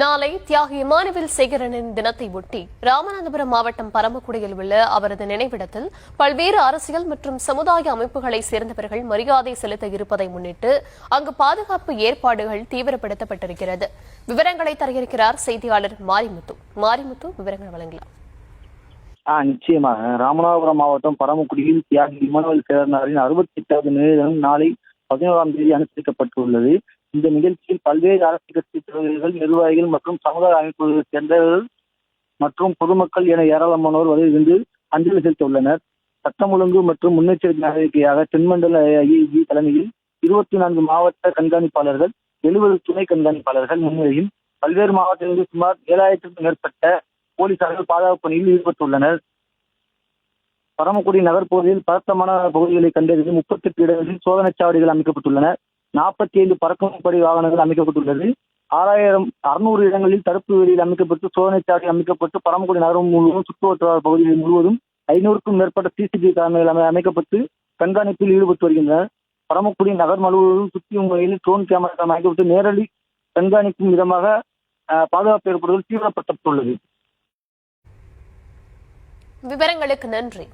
நாளை தியாகி இமானுவேல் சேகரனின் தினத்தை ஒட்டி ராமநாதபுரம் மாவட்டம் பரமக்குடியில் உள்ள அவரது நினைவிடத்தில் பல்வேறு அரசியல் மற்றும் சமுதாய அமைப்புகளை சேர்ந்தவர்கள் மரியாதை செலுத்த இருப்பதை முன்னிட்டு அங்கு பாதுகாப்பு ஏற்பாடுகள் தீவிரப்படுத்தப்பட்டிருக்கிறது. விவரங்களை தர செய்தியாளர் மாரிமுத்து. மாரிமுத்து விவரங்கள் வழங்கலாம். நிச்சயமாக. ராமநாதபுரம் மாவட்டம் பரமக்குடியில் தியாகி இமானுவேல் சேரனாரின் அறுபத்தி எட்டாவது நினைவு நாளை பதினோராம் தேதி அனுசரிக்கப்பட்டுள்ளது. இந்த நிகழ்ச்சியில் பல்வேறு அரசியல் கட்சி தலைவர்கள் நிர்வாகிகள் மற்றும் சமுதாய அமைப்புகளை சேர்ந்தவர்கள் மற்றும் பொதுமக்கள் என ஏராளமானோர் வருகின்ற அஞ்சலி செலுத்த உள்ளனர் சட்டம் ஒழுங்கு மற்றும் முன்னெச்சரிக்கை நடவடிக்கையாக தென்மண்டல ஐஜி தலைமையில் இருபத்தி நான்கு மாவட்ட கண்காணிப்பாளர்கள் எழுபது துணை கண்காணிப்பாளர்கள் முன்னிலையில் பல்வேறு மாவட்டங்களில் சுமார் ஏழாயிரத்திற்கும் மேற்பட்ட போலீசார்கள் பாதுகாப்பு பணியில் ஈடுபட்டுள்ளனர். பரமக்குடி நகர்ப்பகுதியில் பதட்டமான பகுதிகளை கண்டறிந்து முப்பத்தெட்டு இடங்களில் சோதனைச் சாவடிகள் அமைக்கப்பட்டுள்ளன. நாற்பத்தி ஐந்து பறக்கும் படை வாகனங்கள் அமைக்கப்பட்டுள்ளது. ஆறாயிரம் அறுநூறு இடங்களில் தடுப்பு வேலியில் அமைக்கப்பட்டு சோதனைச் அமைக்கப்பட்டு பரமக்குடி நகரம் முழுவதும் சுற்றுவட்டார பகுதிகள் முழுவதும் ஐநூறுக்கும் மேற்பட்ட சிசிபி கேமராக்கள் அமைக்கப்பட்டு கண்காணிப்பில் ஈடுபட்டு வருகின்றனர். பரமக்குடி நகர் முழுவதும் சுற்றியும் வகையில் ட்ரோன் கேமராக்கள் அமைக்கப்பட்டு நேரடி கண்காணிக்கும் விதமாக பாதுகாப்பு ஏற்பாடுகள் தீவிரப்படுத்தப்பட்டுள்ளது. விவரங்களுக்கு நன்றி.